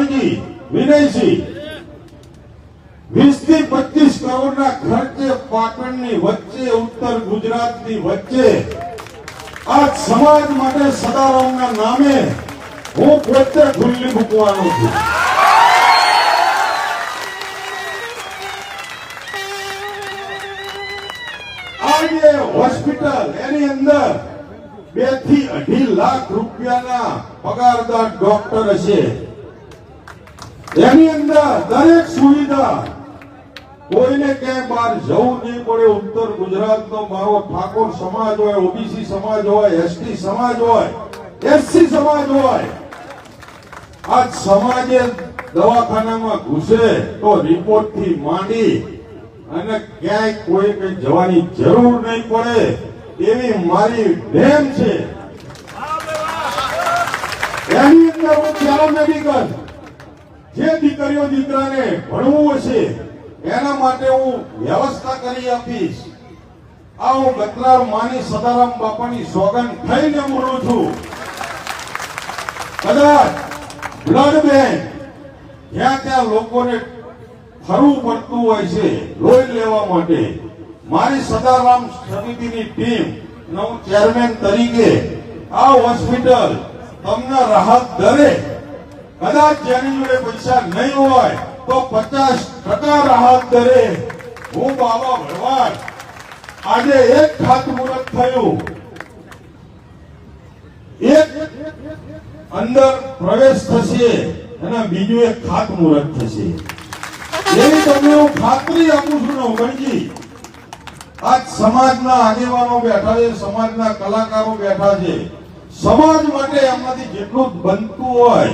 ગણજી વિનયસિંહ વીસથી પચીસ કરોડના ખર્ચે પાટણની વચ્ચે, ઉત્તર ગુજરાતની વચ્ચે આ સમાજ માટે સદારામના નામે હું પોતે ખુલ્લી મૂકવાનો છું. આજે હોસ્પિટલ, એની અંદર બેથી અઢી લાખ રૂપિયાના પગારદાર ડોક્ટર હશે. એની અંદર દરેક સુવિધા. કોઈને ક્યાંય બહાર જવું નહીં પડે. ઉત્તર ગુજરાતનો મારો ઠાકોર સમાજ હોય, ઓબીસી સમાજ હોય, એસટી સમાજ હોય, એસસી સમાજ હોય આ સમાજે દવાખાનામાં ઘૂસે તો રિપોર્ટથી માંડી અને ક્યાંય કોઈ કઈ જવાની જરૂર નહીં પડે એવી મારી બેન છે. એની અંદર હું પેરામેડિકલ જે દીકરીઓ દીકરાને ભણવું હશે, એના માટે હું વ્યવસ્થા કરી આપીશ. આ હું ગતરાર માની સદારામ બાપાની સોગંદ થઈને બોલું છું. કદાચ બ્લડ બેંક જ્યાં ત્યાં લોકોને ફરવું પડતું હોય છે, લોહી લેવા માટે. મારી સદારામ સમિતિની ટીમ હું ચેરમેન તરીકે આ હોસ્પિટલ તમને રાહત દરે. કદાચ જેની જોડે પૈસા નહીં હોય તો પચાસ ટકા રાહત દરે. હું બાબા ભરવાડ. આજે એક ખાતમુહૂર્ત થયું. એક અંદર પ્રવેશ થશે અને બીજું એક ખાતમુહૂર્ત થશે. એવી તમને હું ખાતરી આપું છું ને ગણજી આજ સમાજના આગેવાનો બેઠા છે સમાજના કલાકારો બેઠા છે. સમાજ માટે એમાંથી જેટલું બનતું હોય